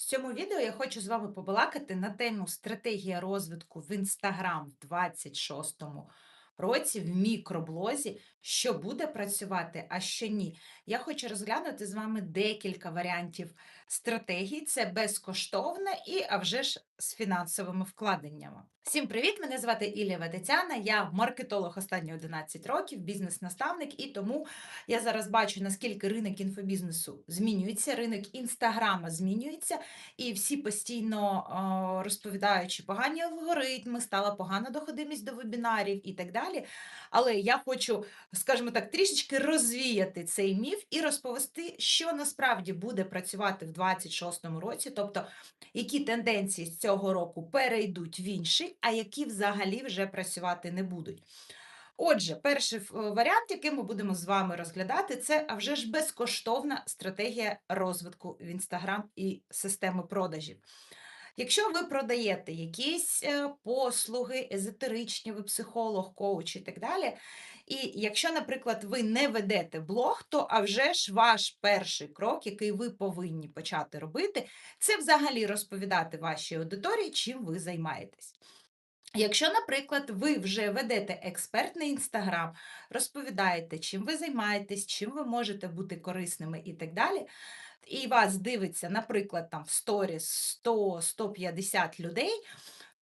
В цьому відео я хочу з вами побалакати на тему стратегія розвитку в Instagram в 26-му році в мікроблозі, що буде працювати, а що ні. Я хочу розглянути з вами декілька варіантів стратегій. Це безкоштовне і, а вже ж, з фінансовими вкладеннями. Всім привіт! Мене звати Ілєва Тетяна. Я маркетолог останні 11 років, бізнес-наставник, і тому я зараз бачу, наскільки ринок інфобізнесу змінюється, ринок інстаграма змінюється, і всі постійно розповідають, погані алгоритми, стала погана доходимість до вебінарів і так далі. Але я хочу, скажімо так, трішечки розвіяти цей міф і розповісти, що насправді буде працювати в 26-му році, тобто які тенденції з цього року перейдуть в інший, а які взагалі вже працювати не будуть. Отже, перший е, варіант, який ми будемо з вами розглядати, це вже ж безкоштовна стратегія розвитку в Інстаграм і системи продажів. Якщо ви продаєте якісь е, послуги, езотеричні, ви психолог, коуч і так далі. І якщо, наприклад, ви не ведете блог, то а вже ж ваш перший крок, який ви повинні почати робити, це взагалі розповідати вашій аудиторії, чим ви займаєтесь. Якщо, наприклад, ви вже ведете експертний інстаграм, розповідаєте, чим ви займаєтесь, чим ви можете бути корисними і так далі, і вас дивиться, наприклад, там в сторіс 100-150 людей,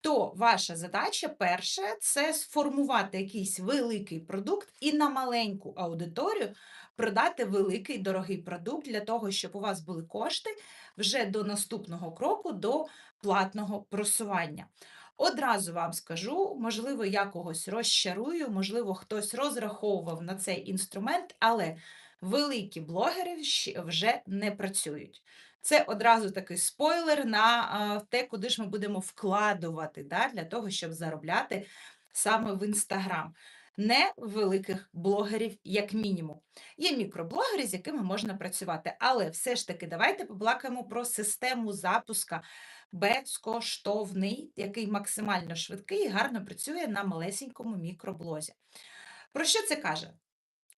то ваша задача перше це сформувати якийсь великий продукт і на маленьку аудиторію продати великий дорогий продукт для того, щоб у вас були кошти вже до наступного кроку, до платного просування. Одразу вам скажу, можливо, я когось розчарую, можливо, хтось розраховував на цей інструмент, але великі блогери вже не працюють. Це одразу такий спойлер на те, куди ж ми будемо вкладувати да, для того, щоб заробляти саме в Інстаграм. Не великих блогерів, як мінімум. Є мікроблогери, з якими можна працювати. Але все ж таки, давайте поблакаємо про систему запуска безкоштовний, який максимально швидкий і гарно працює на малесенькому мікроблозі. Про що це каже?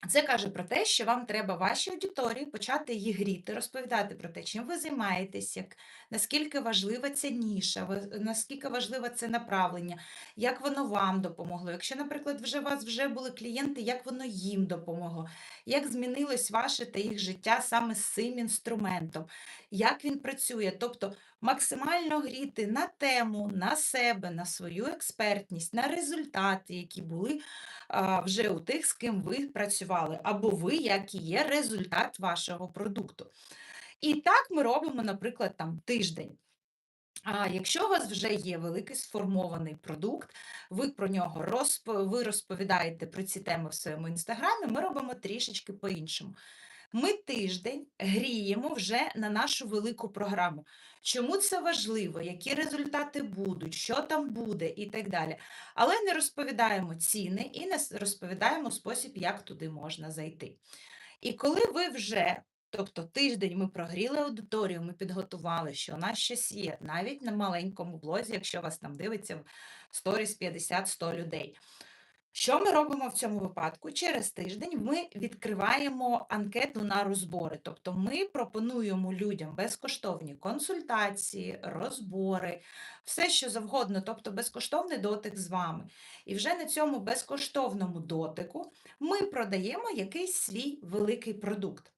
Це каже про те, що вам треба вашій аудиторії почати її гріти, розповідати про те, чим ви займаєтесь, як, наскільки важлива ця ніша, наскільки важливе це направлення, як воно вам допомогло. Якщо, наприклад, вже у вас вже були клієнти, як воно їм допомогло, як змінилось ваше та їх життя саме з цим інструментом, як він працює. Тобто максимально гріти на тему, на себе, на свою експертність, на результати, які були вже у тих, з ким ви працювали, або ви, як і є результат вашого продукту. І так ми робимо, наприклад, там тиждень. А якщо у вас вже є великий сформований продукт, ви про нього розп... ви розповідаєте про ці теми в своєму інстаграмі, ми робимо трішечки по-іншому. Ми тиждень гріємо вже на нашу велику програму. Чому це важливо, які результати будуть, що там буде і так далі. Але не розповідаємо ціни і не розповідаємо спосіб, як туди можна зайти. І коли ви вже, тобто тиждень ми прогріли аудиторію, ми підготували, що у нас щось є, навіть на маленькому блозі, якщо вас там дивиться в сторіс 50-100 людей. Що ми робимо в цьому випадку? Через тиждень ми відкриваємо анкету на розбори. Тобто ми пропонуємо людям безкоштовні консультації, розбори, все що завгодно, тобто безкоштовний дотик з вами. І вже на цьому безкоштовному дотику ми продаємо якийсь свій великий продукт.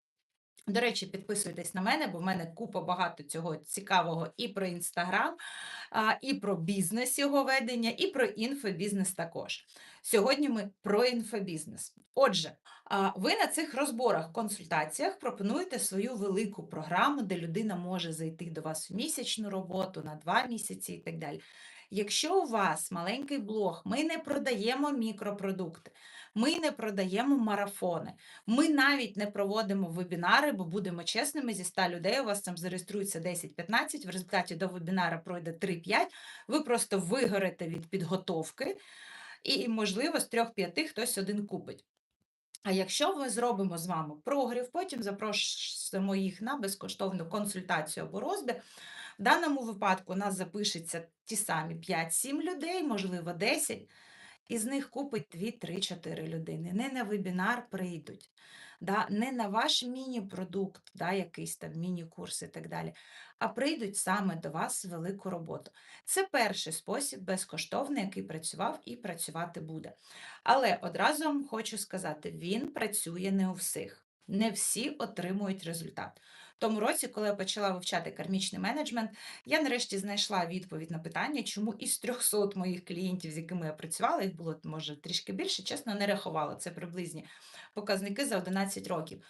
До речі, підписуйтесь на мене, бо в мене купа багато цього цікавого і про інстаграм, і про бізнес його ведення, і про інфобізнес також. Сьогодні ми про інфобізнес. Отже, ви на цих розборах, консультаціях пропонуєте свою велику програму, де людина може зайти до вас в місячну роботу на два місяці і так далі. Якщо у вас маленький блог, ми не продаємо мікропродукти, ми не продаємо марафони, ми навіть не проводимо вебінари, бо будемо чесними, зі 100 людей у вас там зареєструється 10-15, в результаті до вебінара пройде 3-5, ви просто вигорите від підготовки, і, можливо, з 3-5 хтось один купить. А якщо ми зробимо з вами прогрів, потім запросимо їх на безкоштовну консультацію або розбір, в даному випадку у нас запишеться ті самі 5-7 людей, можливо, 10. із них купить 2, 3, 4 людини. Не на вебінар прийдуть, да, не на ваш міні-продукт, да, якийсь там міні-курс і так далі, а прийдуть саме до вас велику роботу. Це перший спосіб безкоштовний, який працював і працювати буде. Але одразу вам хочу сказати, він працює не у всіх. Не всі отримують результат. Тому році, коли я почала вивчати кармічний менеджмент, я нарешті знайшла відповідь на питання, чому із 300 моїх клієнтів, з якими я працювала, їх було може трішки більше, чесно, не рахувала. Це приблизні показники за 11 років.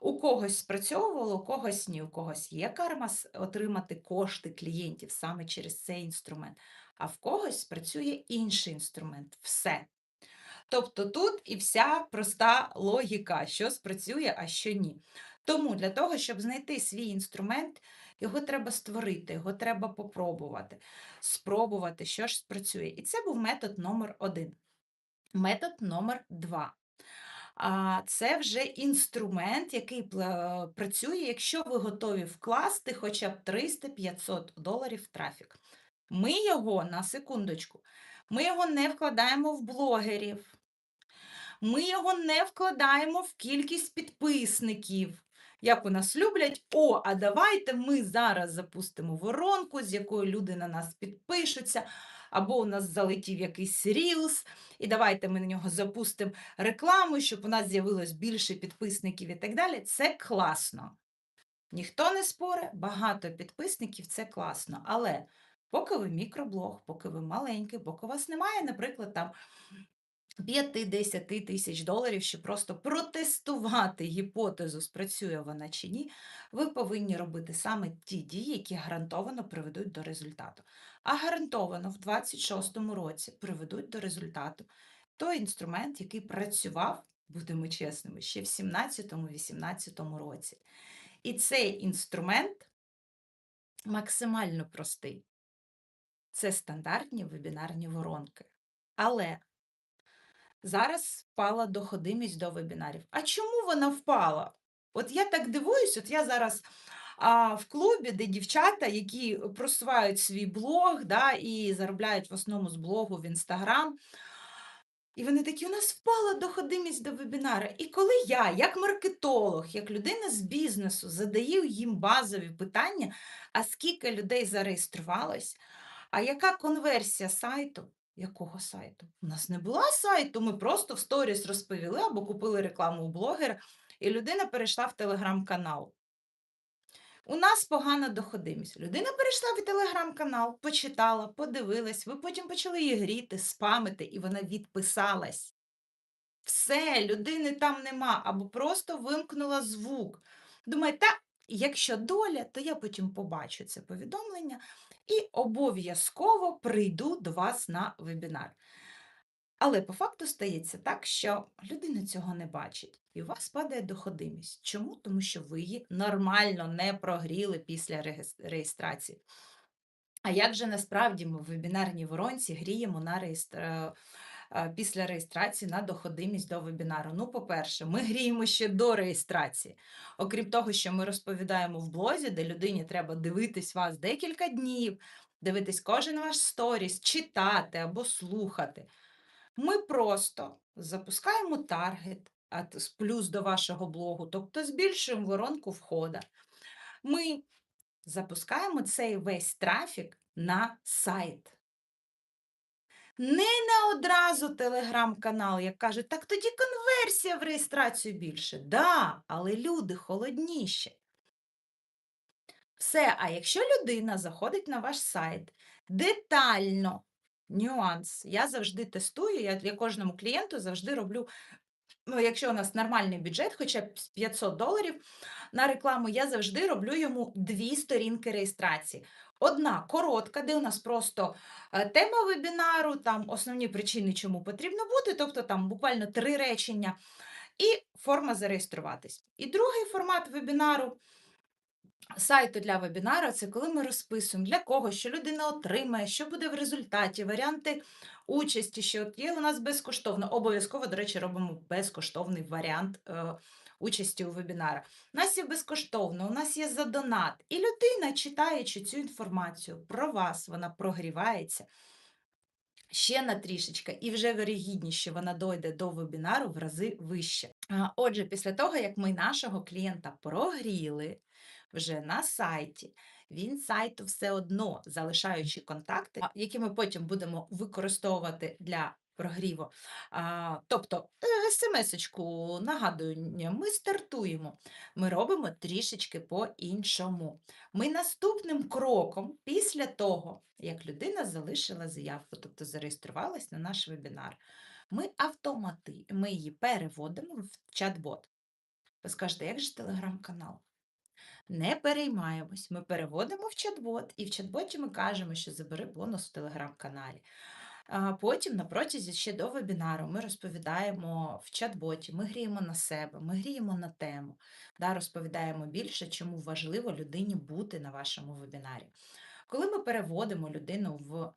У когось спрацьовувало, у когось ні, у когось є карма отримати кошти клієнтів саме через цей інструмент, а в когось спрацює інший інструмент все. Тобто тут і вся проста логіка, що спрацює, а що ні. Тому для того, щоб знайти свій інструмент, його треба створити, його треба попробувати, спробувати, що ж спрацює. І це був метод номер один. Метод номер два. Це вже інструмент, який працює, якщо ви готові вкласти хоча б 300-500 доларів в трафік. Ми його на секундочку, ми його не вкладаємо в блогерів, ми його не вкладаємо в кількість підписників. Як у нас люблять, о, а давайте ми зараз запустимо воронку, з якою люди на нас підпишуться, або у нас залетів якийсь рілс, і давайте ми на нього запустимо рекламу, щоб у нас з'явилось більше підписників і так далі. Це класно. Ніхто не спорить, багато підписників це класно. Але поки ви мікроблог, поки ви маленький, поки у вас немає, наприклад, там 5-10 тисяч доларів, щоб просто протестувати гіпотезу, спрацює вона чи ні, ви повинні робити саме ті дії, які гарантовано приведуть до результату. А гарантовано в 26-му році приведуть до результату той інструмент, який працював, будемо чесними, ще в 17-18 році. І цей інструмент максимально простий. Це стандартні вебінарні воронки. Але зараз впала доходимість до вебінарів. А чому вона впала? От я так дивуюсь, от я зараз а, в клубі, де дівчата, які просувають свій блог да, і заробляють в основному з блогу в Інстаграм. І вони такі, у нас впала доходимість до вебінара. І коли я, як маркетолог, як людина з бізнесу, задаю їм базові питання, а скільки людей зареєструвалось, а яка конверсія сайту? Якого сайту? У нас не була сайту, ми просто в сторіс розповіли або купили рекламу у блогера, і людина перейшла в телеграм-канал. У нас погана доходимість. Людина перейшла в телеграм-канал, почитала, подивилась, ви потім почали її гріти, спамити, і вона відписалась. Все, людини там нема, або просто вимкнула звук. Думає, та, якщо доля, то я потім побачу це повідомлення і обов'язково прийду до вас на вебінар. Але по факту стається так, що людина цього не бачить, і у вас падає доходимість. Чому? Тому що ви її нормально не прогріли після реєстрації. А як же насправді ми в вебінарній воронці гріємо на реєстрацію? Е, після реєстрації на доходимість до вебінару. Ну, по-перше, ми гріємо ще до реєстрації. Окрім того, що ми розповідаємо в блозі, де людині треба дивитись вас декілька днів, дивитись кожен ваш сторіс, читати або слухати. Ми просто запускаємо таргет плюс до вашого блогу, тобто збільшуємо воронку входа. Ми запускаємо цей весь трафік на сайт. Не на одразу телеграм-канал, як кажуть, так тоді конверсія в реєстрацію більше. Да, але люди холодніші. Все, а якщо людина заходить на ваш сайт детально, нюанс, я завжди тестую, я для кожному клієнту завжди роблю ну, якщо у нас нормальний бюджет, хоча б 500 доларів на рекламу, я завжди роблю йому дві сторінки реєстрації. Одна коротка, де у нас просто е, тема вебінару, там основні причини, чому потрібно бути, тобто там буквально три речення, і форма зареєструватись. І другий формат вебінару сайту для вебінару це коли ми розписуємо, для кого, що людина отримає, що буде в результаті, варіанти участі, що от є у нас безкоштовно. Обов'язково, до речі, робимо безкоштовний варіант е, участі у вебінарах. У нас є безкоштовно, у нас є за донат. І людина, читаючи цю інформацію про вас, вона прогрівається. ще на трішечки, і вже вірогідність, що вона дойде до вебінару в рази вище. Отже, після того, як ми нашого клієнта прогріли вже на сайті, він сайту все одно залишаючи контакти, які ми потім будемо використовувати для прогріву. А, Тобто е, смс-очку, нагадування, ми стартуємо, ми робимо трішечки по-іншому. Ми наступним кроком, після того, як людина залишила заявку, тобто зареєструвалась на наш вебінар, ми автомати, ми її переводимо в чат-бот. Ви скажете, як же телеграм-канал? Не переймаємось, ми переводимо в чат-бот, і в чат-боті ми кажемо, що забери бонус в телеграм-каналі. Потім, на протязі ще до вебінару, ми розповідаємо в чат-боті, ми гріємо на себе, ми гріємо на тему, да, розповідаємо більше, чому важливо людині бути на вашому вебінарі. Коли ми переводимо людину в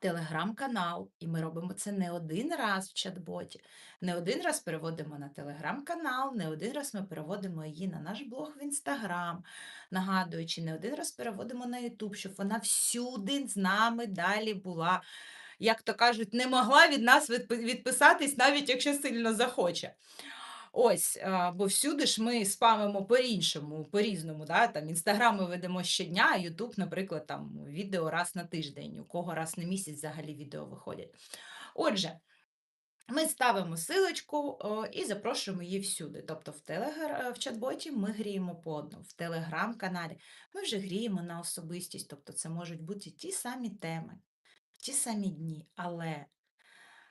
телеграм-канал, і ми робимо це не один раз в чат-боті, не один раз переводимо на телеграм-канал, не один раз ми переводимо її на наш блог в інстаграм, нагадуючи, не один раз переводимо на Ютуб, щоб вона всюди з нами далі була. Як то кажуть, не могла від нас відписатись, навіть якщо сильно захоче. Ось, бо всюди ж ми спамимо по-іншому, по-різному. Да? Там Інстаграм ми ведемо щодня, а Ютуб, наприклад, там відео раз на тиждень, у кого раз на місяць взагалі відео виходять. Отже, ми ставимо силочку і запрошуємо її всюди. Тобто в, телегр... е, в чат-боті ми гріємо по одному, в телеграм-каналі ми вже гріємо на особистість, тобто це можуть бути ті самі теми, ті самі дні, але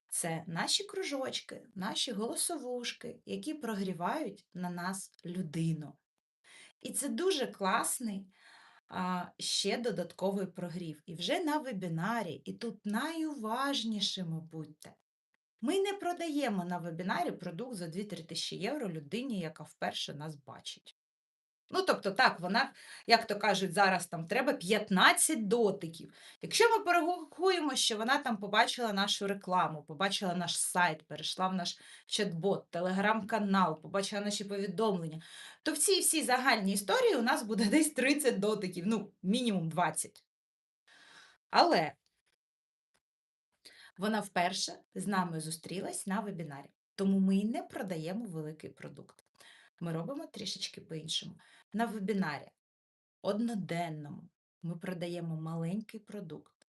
це наші кружочки, наші голосовушки, які прогрівають на нас людину. І це дуже класний а, ще додатковий прогрів. І вже на вебінарі, і тут найуважнішими будьте. Ми не продаємо на вебінарі продукт за 2-3 тисячі євро людині, яка вперше нас бачить. Ну, тобто, так, вона, як то кажуть, зараз там треба 15 дотиків. Якщо ми порахуємо, що вона там побачила нашу рекламу, побачила наш сайт, перейшла в наш чат-бот, телеграм-канал, побачила наші повідомлення, то в цій всій загальній історії у нас буде десь 30 дотиків, ну, мінімум 20. Але вона вперше з нами зустрілась на вебінарі, тому ми і не продаємо великий продукт. Ми робимо трішечки по-іншому. На вебінарі одноденному ми продаємо маленький продукт,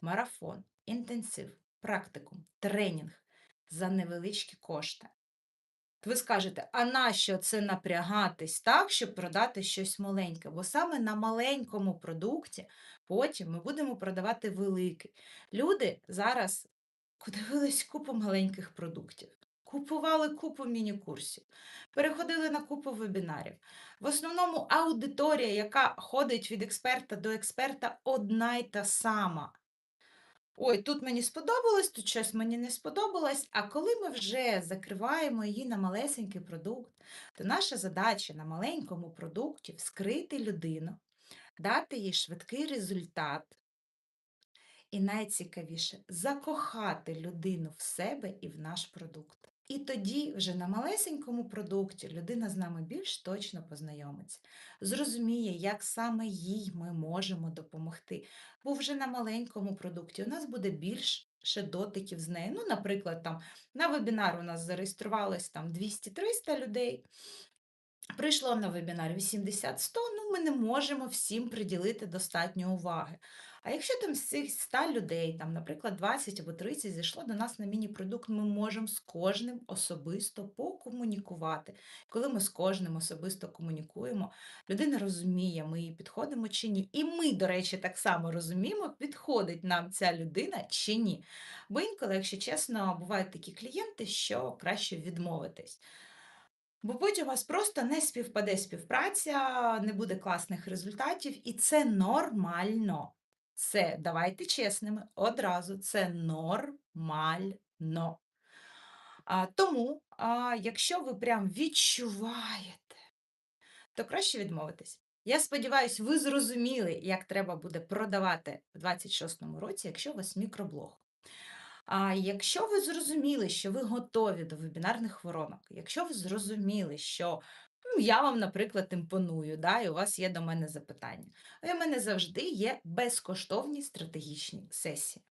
марафон, інтенсив, практикум, тренінг за невеличкі кошти. Ви скажете, а нащо це напрягатись так, щоб продати щось маленьке? Бо саме на маленькому продукті потім ми будемо продавати великий. Люди зараз подивились купу маленьких продуктів, купували купу міні-курсів, переходили на купу вебінарів. В основному аудиторія, яка ходить від експерта до експерта, одна й та сама. Ой, тут мені сподобалось, тут щось мені не сподобалось. А коли ми вже закриваємо її на малесенький продукт, то наша задача на маленькому продукті вскрити людину, дати їй швидкий результат. І найцікавіше закохати людину в себе і в наш продукт. І тоді вже на малесенькому продукті людина з нами більш точно познайомиться, зрозуміє, як саме їй ми можемо допомогти. Бо вже на маленькому продукті у нас буде більше дотиків з нею. Ну, наприклад, там на вебінар у нас зареєструвалось там 200-300 людей. Прийшло на вебінар 80-100, ну ми не можемо всім приділити достатньо уваги. А якщо там з цих 100 людей, там, наприклад, 20 або 30 зайшло до нас на міні-продукт, ми можемо з кожним особисто покомунікувати. Коли ми з кожним особисто комунікуємо, людина розуміє, ми їй підходимо чи ні. І ми, до речі, так само розуміємо, підходить нам ця людина чи ні. Бо інколи, якщо чесно, бувають такі клієнти, що краще відмовитись. Бо потім у вас просто не співпаде співпраця, не буде класних результатів, і це нормально. Це, давайте чесними, одразу, це нормально. А, тому, а, якщо ви прям відчуваєте, то краще відмовитись. Я сподіваюся, ви зрозуміли, як треба буде продавати в 26-му році, якщо у вас мікроблог. А якщо ви зрозуміли, що ви готові до вебінарних воронок, якщо ви зрозуміли, що ну, я вам, наприклад, імпоную, да, і у вас є до мене запитання, а у мене завжди є безкоштовні стратегічні сесії.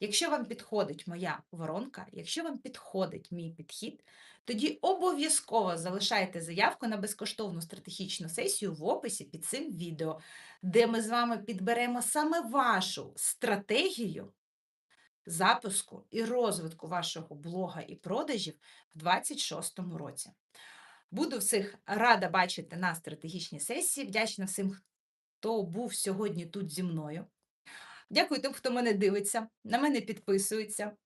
Якщо вам підходить моя воронка, якщо вам підходить мій підхід, тоді обов'язково залишайте заявку на безкоштовну стратегічну сесію в описі під цим відео, де ми з вами підберемо саме вашу стратегію запуску і розвитку вашого блога і продажів в 2026 році. Буду всіх рада бачити на стратегічній сесії. Вдячна всім, хто був сьогодні тут зі мною. Дякую тим, хто мене дивиться, на мене підписується.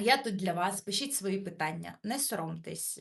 Я тут для вас. Пишіть свої питання, не соромтесь.